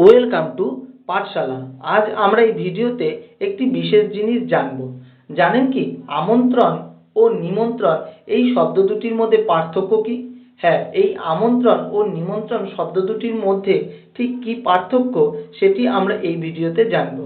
Welcome to পাঠশালা আজ আমরা এই ভিডিওতে একটি বিশেষ জিনিস জানব। জানেন কি, আমন্ত্রণ ও নিমন্ত্রণ, এই শব্দ দুটির মধ্যে পার্থক্য কি? হ্যাঁ এই আমন্ত্রণ ও নিমন্ত্রণ শব্দ দুটির মধ্যে ঠিক কি পার্থক্য সেটি আমরা এই ভিডিওতে জানব।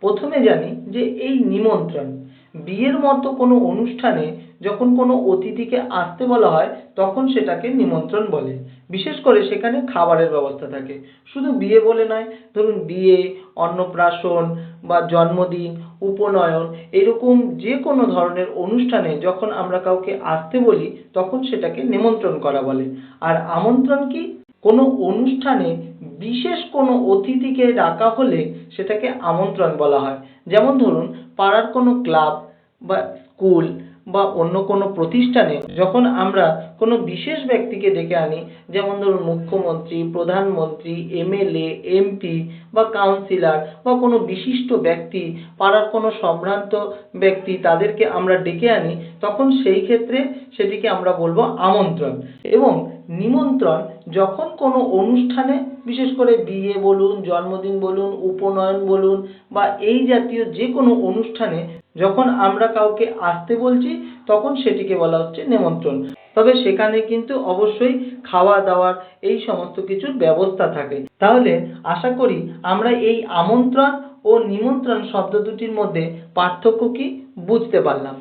প্রথমে জানি যে এই নিমন্ত্রণ। বিয়ের মতো কোনো অনুষ্ঠানে যখন কোনো অতিথিকে আসতে বলা হয়, তখন সেটাকে নিমন্ত্রণ বলে। বিশেষ করে সেখানে খাবারের ব্যবস্থা থাকে। শুধু বিয়ে বলে নয়, ধরুন বিয়ে, অন্নপ্রাশন বা জন্মদিন, উপনয়ন, এরকম যে কোনো ধরনের অনুষ্ঠানে যখন আমরা কাউকে আসতে বলি, তখন সেটাকে নিমন্ত্রণ করা বলে। আর আমন্ত্রণ কি? কোনো অনুষ্ঠানে বিশেষ কোনো অতিথিকে ডাকা হলে সেটাকে আমন্ত্রণ বলা হয়। যেমন ধরুন, পাড়ার কোনো ক্লাব বা স্কুল বা অন্য কোনো প্রতিষ্ঠানে যখন আমরা কোনো বিশেষ ব্যক্তিকে ডেকে আনি, যেমন ধরুন মুখ্যমন্ত্রী, প্রধানমন্ত্রী, এমএলএ, এমপি বা কাউন্সিলর বা কোনো বিশিষ্ট ব্যক্তি, পাড়ার কোনো সম্ভ্রান্ত ব্যক্তি তাদেরকে আমরা ডেকে আনি, তখন সেই ক্ষেত্রে সেটিকে আমরা বলব আমন্ত্রণ। এবং নিমন্ত্রণ যখন কোনো অনুষ্ঠানে, বিশেষ করে বিয়ে বলুন, জন্মদিন বলুন, উপনয়ন বলুন বা এই জাতীয় যে কোনো অনুষ্ঠানে যখন আমরা কাউকে আসতে বলছি, তখন সেটিকে বলা হচ্ছে নিমন্ত্রণ। তবে সেখানে কিন্তু অবশ্যই খাওয়া দাওয়ার এই সমস্ত কিছুর ব্যবস্থা থাকে। তাহলে আশা করি আমরা এই আমন্ত্রণ ও নিমন্ত্রণ শব্দ দুটির মধ্যে পার্থক্য কি বুঝতে পারলাম।